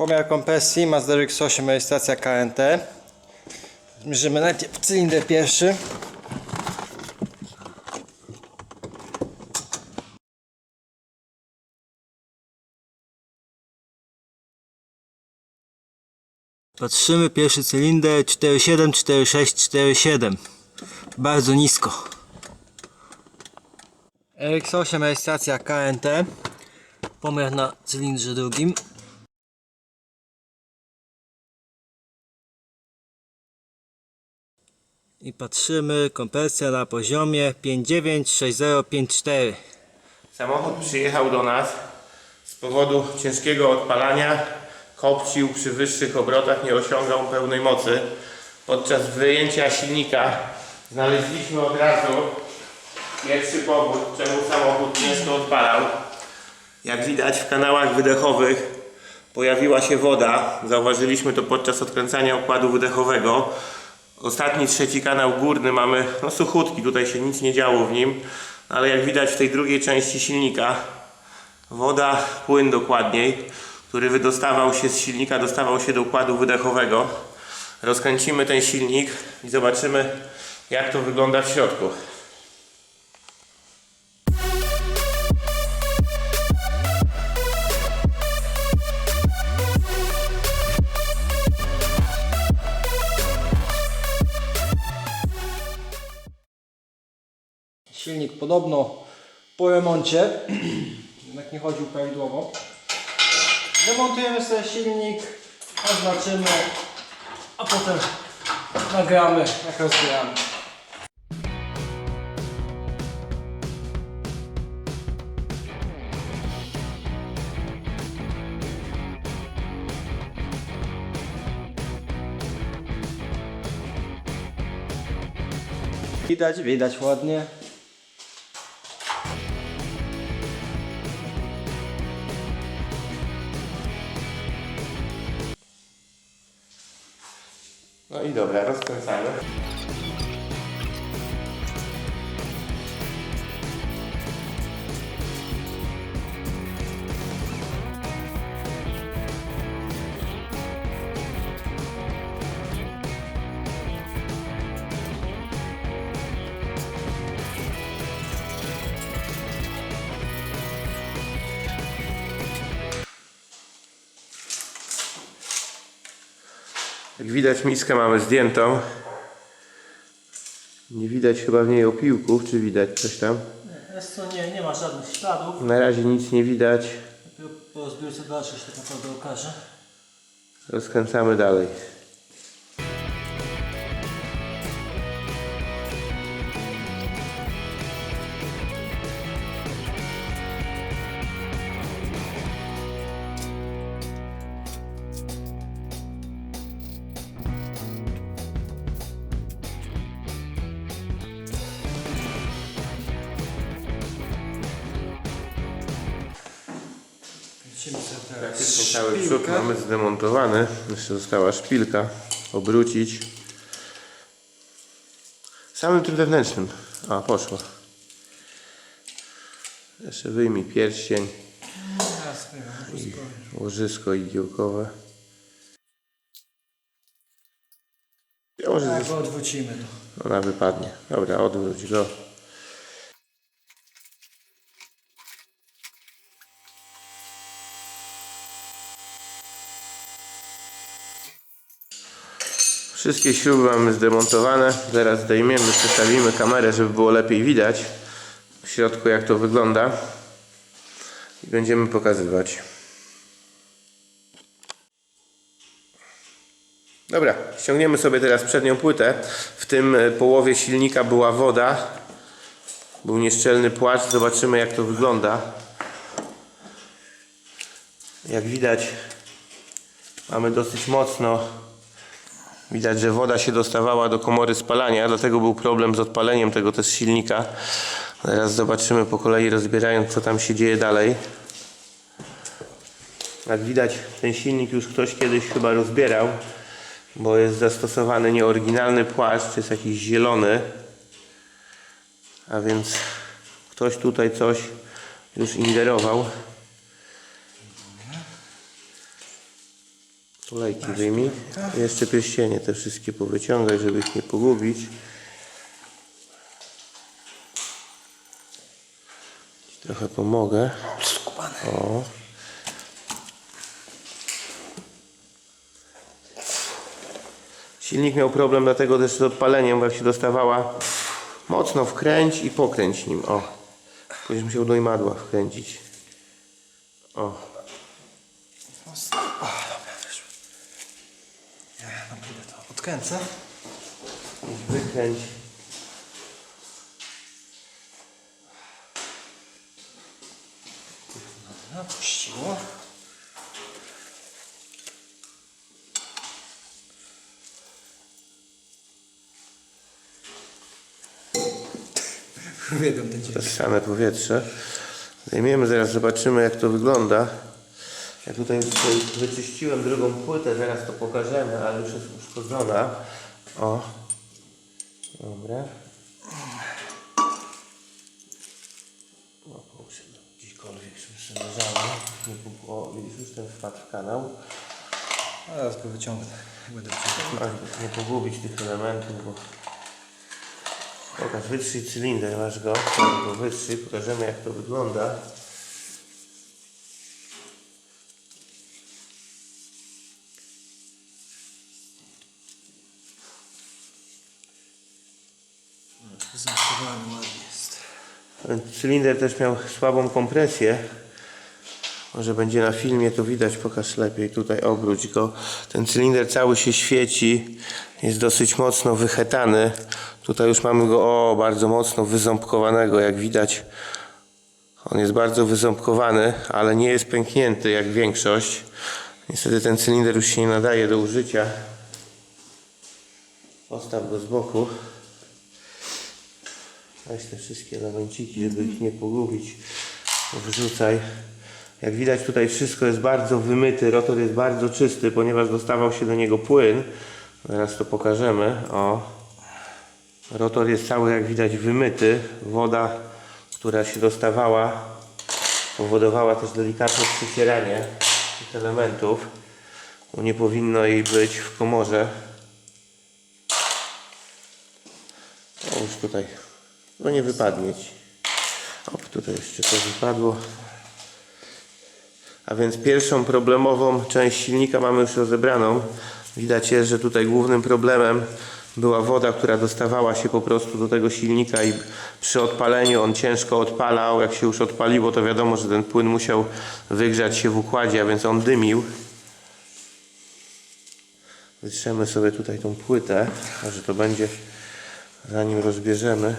Pomiar kompresji Mazda RX-8 rejestracja KNT. Mierzymy najpierw cylinder pierwszy. Patrzymy, pierwszy cylinder 47, 46, 47. Bardzo nisko. RX-8 rejestracja KNT. Pomiar na cylindrze drugim. I patrzymy, kompresja na poziomie 596054. Samochód przyjechał do nas z powodu ciężkiego odpalania. Kopcił przy wyższych obrotach, nie osiągał pełnej mocy. Podczas wyjęcia silnika znaleźliśmy od razu pierwszy powód, czemu samochód ciężko odpalał. Jak widać w kanałach wydechowych pojawiła się woda. Zauważyliśmy to podczas odkręcania układu wydechowego. Ostatni, trzeci kanał górny mamy no, suchutki, tutaj się nic nie działo w nim, ale jak widać w tej drugiej części silnika woda, płyn dokładniej, który wydostawał się z silnika, dostawał się do układu wydechowego. Rozkręcimy ten silnik i zobaczymy jak to wygląda w środku. Silnik podobno po remoncie, jednak nie chodził prawidłowo. Demontujemy sobie silnik, oznaczymy, a potem nagramy jak rozbieramy. Widać, widać ładnie. I dobra, rozkręcamy. Widać miskę mamy zdjętą. Nie widać chyba w niej opiłków, czy widać coś tam? Jest to nie, nie ma żadnych śladów. Na razie nic nie widać. Po rozbiórce dalszej się tak naprawdę okaże. Rozkręcamy dalej. Zdemontowany. Jeszcze została szpilka. Obrócić. Samym tym wewnętrznym. A, poszło. Jeszcze wyjmij pierścień. Wyjmę, Łożysko igiełkowe. Ja może Tak, odwrócimy. to. ona wypadnie. Dobra, odwróć go. Wszystkie śruby mamy zdemontowane. Zaraz zdejmiemy, przestawimy kamerę, żeby było lepiej widać w środku jak to wygląda. I będziemy pokazywać. Dobra, ściągniemy sobie teraz przednią płytę. W tym e, połowie silnika była woda. Był nieszczelny płaszcz. Zobaczymy jak to wygląda. Jak widać mamy dosyć mocno. Widać, że woda się dostawała do komory spalania, dlatego był problem z odpaleniem tego też silnika. Zaraz zobaczymy po kolei rozbierając co tam się dzieje dalej. Jak widać ten silnik już ktoś kiedyś chyba rozbierał bo jest zastosowany nieoryginalny płaszcz, jest jakiś zielony. A więc ktoś tutaj coś już ingerował. Tulejki wyjmij. Jeszcze pierścienie te wszystkie powyciągaj, żeby ich nie pogubić. Ci Trochę pomogę. O. Silnik miał problem dlatego też z odpaleniem, bo jak się dostawała mocno wkręć i pokręć nim. O. Później musiał do imadła wkręcić. O. O, dobra, wyszło. Ja no to odkręcę. I wykręć. No, puściło. Uwielbiam ten dźwięk. Rozsiane powietrze. Zdejmiemy, zaraz zobaczymy jak to wygląda. Ja tutaj wyczyściłem drugą płytę, zaraz to pokażemy, ale już jest uszkodzona. O. Dobra. O, połóż gdziekolwiek już leżało. O, widzisz, już ten wpadł w kanał. Zaraz go wyciągnę. Będę wyciągał. Oj, nie pogubić tych elementów, bo... Pokaż, wytrzyj cylinder, masz go. go wytrzyj, pokażemy jak to wygląda. Ładnie jest. Cylinder też miał słabą kompresję. Może będzie na filmie to widać, pokaż lepiej. Tutaj obróć go. Ten cylinder cały się świeci. Jest dosyć mocno wychetany. Tutaj już mamy go o bardzo mocno wyząbkowanego, jak widać. On jest bardzo wyząbkowany, ale nie jest pęknięty jak większość. Niestety ten cylinder już się nie nadaje do użycia. Postaw go z boku. Weź te wszystkie elemenciki, żeby ich nie pogubić. Wrzucaj. Jak widać tutaj wszystko jest bardzo wymyty, rotor jest bardzo czysty, ponieważ dostawał się do niego płyn. Zaraz to pokażemy. O. Rotor jest cały jak widać wymyty. Woda, która się dostawała powodowała też delikatne przycieranie tych elementów. Bo nie powinno jej być w komorze. O, już tutaj. No nie wypadnie ci. Op, tutaj jeszcze to wypadło. A więc pierwszą problemową część silnika mamy już rozebraną. Widać jest, że tutaj głównym problemem była woda, która dostawała się po prostu do tego silnika i przy odpaleniu on ciężko odpalał. Jak się już odpaliło, to wiadomo, że ten płyn musiał wygrzać się w układzie, a więc on dymił. Wytrzemy sobie tutaj tą płytę, może to będzie zanim rozbierzemy.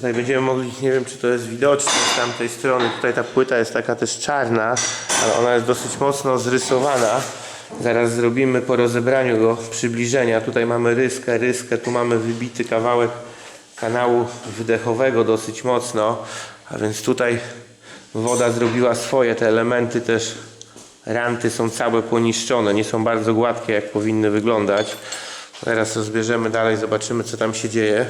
Tutaj będziemy mogli, nie wiem czy to jest widoczne z tamtej strony, tutaj ta płyta jest taka też czarna, ale ona jest dosyć mocno zrysowana. Zaraz zrobimy po rozebraniu go przybliżenia. Tutaj mamy ryskę, ryskę, tu mamy wybity kawałek kanału wydechowego dosyć mocno, a więc tutaj woda zrobiła swoje, te elementy też ranty są całe poniszczone, nie są bardzo gładkie jak powinny wyglądać. Teraz rozbierzemy dalej, zobaczymy co tam się dzieje.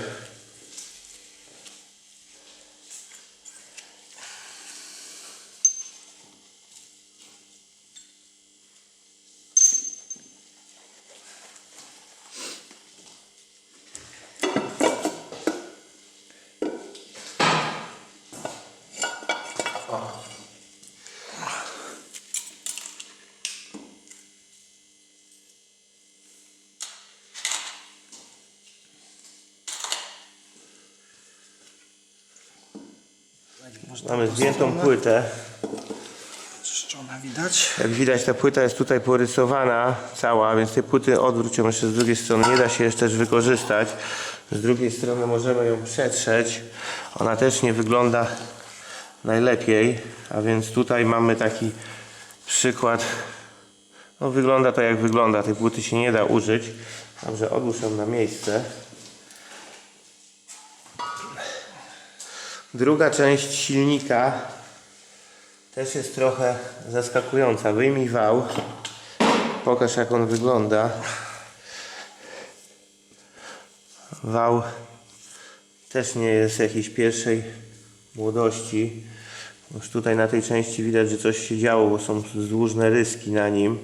Mamy zdjętą płytę. Czyszczona widać. Jak widać ta płyta jest tutaj porysowana cała, więc tej płyty odwróć ją jeszcze z drugiej strony. Nie da się jeszcze też wykorzystać. Z drugiej strony możemy ją przetrzeć. Ona też nie wygląda najlepiej, a więc tutaj mamy taki przykład. No wygląda to jak wygląda. Tej płyty się nie da użyć. Dobrze, odłóż ją na miejsce. Druga część silnika też jest trochę zaskakująca. Wyjmij wał. Pokaż jak on wygląda. Wał też nie jest jakiejś pierwszej młodości. Już tutaj na tej części widać, że coś się działo, bo są zdłużne ryski na nim.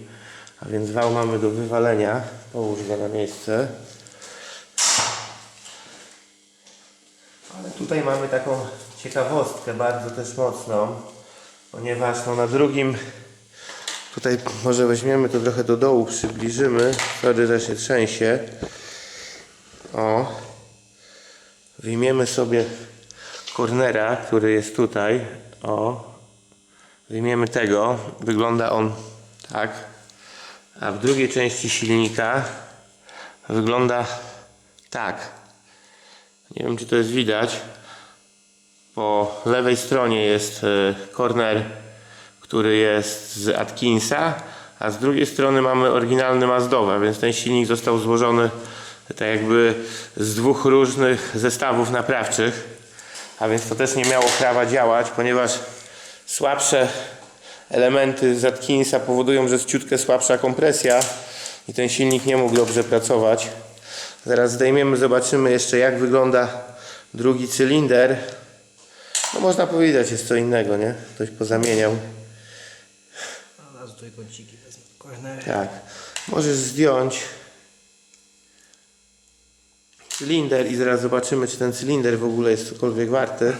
A więc wał mamy do wywalenia. Połóż go na miejsce. Tutaj mamy taką ciekawostkę bardzo też mocną, ponieważ no na drugim tutaj może weźmiemy to trochę do dołu, przybliżymy. Sorry, że się trzęsie. O. Wyjmiemy sobie cornera, który jest tutaj. O. Wyjmiemy tego. Wygląda on tak. A w drugiej części silnika wygląda tak. Nie wiem, czy to jest widać. Po lewej stronie jest e, corner, który jest z Atkinsa, a z drugiej strony mamy oryginalny Mazdowa, więc ten silnik został złożony tak jakby z dwóch różnych zestawów naprawczych, a więc to też nie miało prawa działać, ponieważ słabsze elementy z Atkinsa powodują, że jest ciutkę słabsza kompresja i ten silnik nie mógł dobrze pracować. Zaraz zdejmiemy, zobaczymy jeszcze jak wygląda drugi cylinder. No można powiedzieć, jest co innego, nie? Ktoś pozamieniał. Zaraz tutaj kąciki wezmę. Tak. Możesz zdjąć cylinder i zaraz zobaczymy, czy ten cylinder w ogóle jest cokolwiek warty.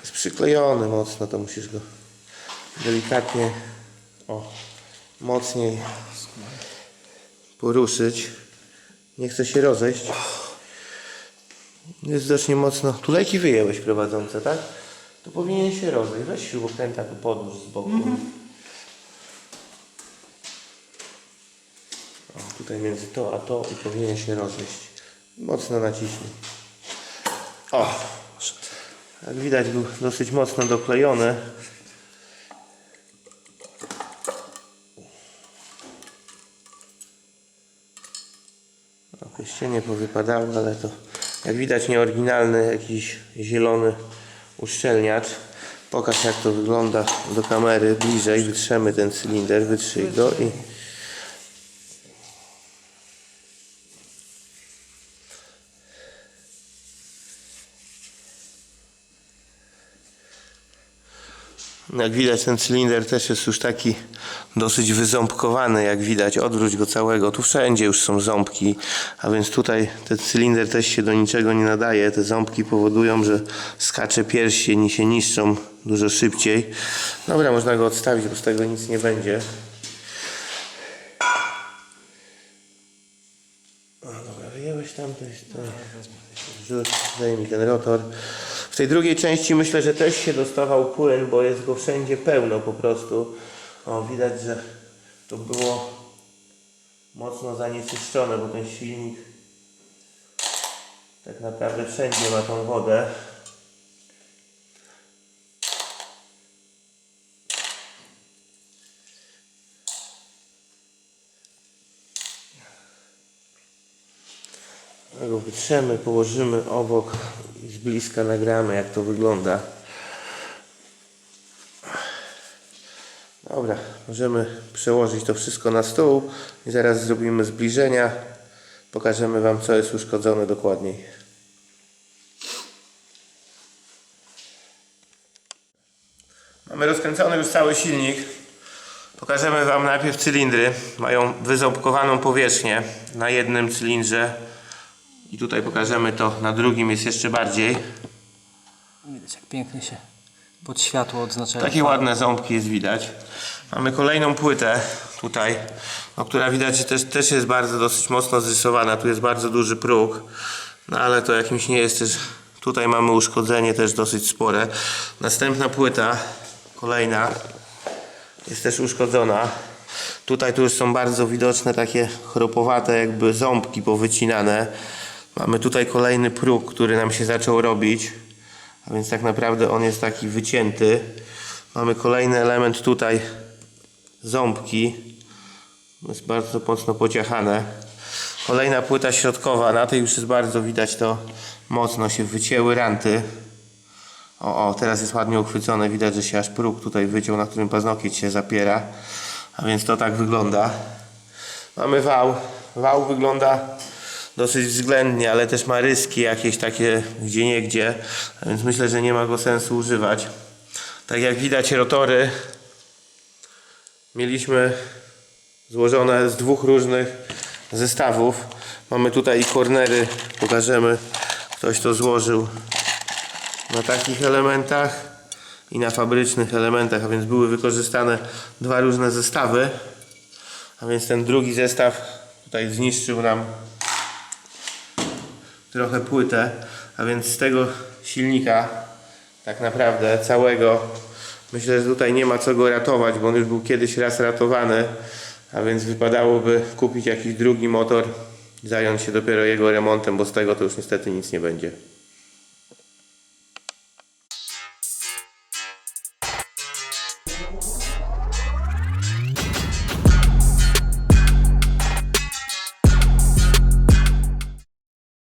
Jest przyklejony mocno, to musisz go delikatnie, o, mocniej poruszyć. Nie chce się rozejść. Jest dość mocno. Tulejki wyjęłeś prowadzące, tak? To powinien się rozejść. Weź śrubokręta tu podłóż z boku. O, tutaj między to a to i powinien się rozejść. Mocno naciśnij. O! Jak widać był dosyć mocno doklejony. No, Pierścienie powypadały, ale to jak widać nieoryginalny jakiś zielony uszczelniacz. Pokaż jak to wygląda do kamery bliżej. Wytrzemy ten cylinder, wytrzyj go i Jak widać ten cylinder też jest już taki dosyć wyząbkowany, jak widać. Odwróć go całego. Tu wszędzie już są ząbki, a więc tutaj ten cylinder też się do niczego nie nadaje. Te ząbki powodują, że skacze pierścień i się niszczą dużo szybciej. Dobra, można go odstawić, bo z tego nic nie będzie. O, dobra, wyjęłeś tam, to jest to. Rzuć, zdejmij ten rotor. W tej drugiej części myślę, że też się dostawał płyn, bo jest go wszędzie pełno po prostu. O, widać, że to było mocno zanieczyszczone, bo ten silnik tak naprawdę wszędzie ma tą wodę. go wytrzemy, położymy obok i z bliska nagramy jak to wygląda. Dobra, możemy przełożyć to wszystko na stół i zaraz zrobimy zbliżenia. Pokażemy Wam co jest uszkodzone dokładniej. Mamy rozkręcony już cały silnik. Pokażemy Wam najpierw cylindry. Mają wyząbkowaną powierzchnię na jednym cylindrze. I tutaj pokażemy to, na drugim jest jeszcze bardziej. Widać jak pięknie się pod światło odznaczają. Takie ładne ząbki jest widać. Mamy kolejną płytę tutaj, no, która widać też, też jest bardzo dosyć mocno zrysowana. Tu jest bardzo duży próg, no ale to jakimś nie jest też. Tutaj mamy uszkodzenie też dosyć spore. Następna płyta, kolejna, jest też uszkodzona. Tutaj tu już są bardzo widoczne takie chropowate jakby ząbki powycinane. Mamy tutaj kolejny próg, który nam się zaczął robić. A więc tak naprawdę on jest taki wycięty. Mamy kolejny element tutaj, ząbki. Jest bardzo mocno pociachane. Kolejna płyta środkowa, na tej już jest bardzo widać to mocno się wycięły ranty. O, o, teraz jest ładnie uchwycone, widać, że się aż próg tutaj wyciął, na którym paznokieć się zapiera. A więc to tak wygląda. Mamy wał. Wał wygląda dosyć względnie, ale też ma ryski jakieś takie gdzie niegdzie, więc myślę, że nie ma go sensu używać. Tak jak widać rotory mieliśmy złożone z dwóch różnych zestawów. Mamy tutaj i kornery, pokażemy, ktoś to złożył na takich elementach i na fabrycznych elementach, a więc były wykorzystane dwa różne zestawy. A więc ten drugi zestaw tutaj zniszczył nam trochę płytę, a więc z tego silnika tak naprawdę całego myślę, że tutaj nie ma co go ratować, bo on już był kiedyś raz ratowany, a więc wypadałoby kupić jakiś drugi motor, zająć się dopiero jego remontem, bo z tego to już niestety nic nie będzie.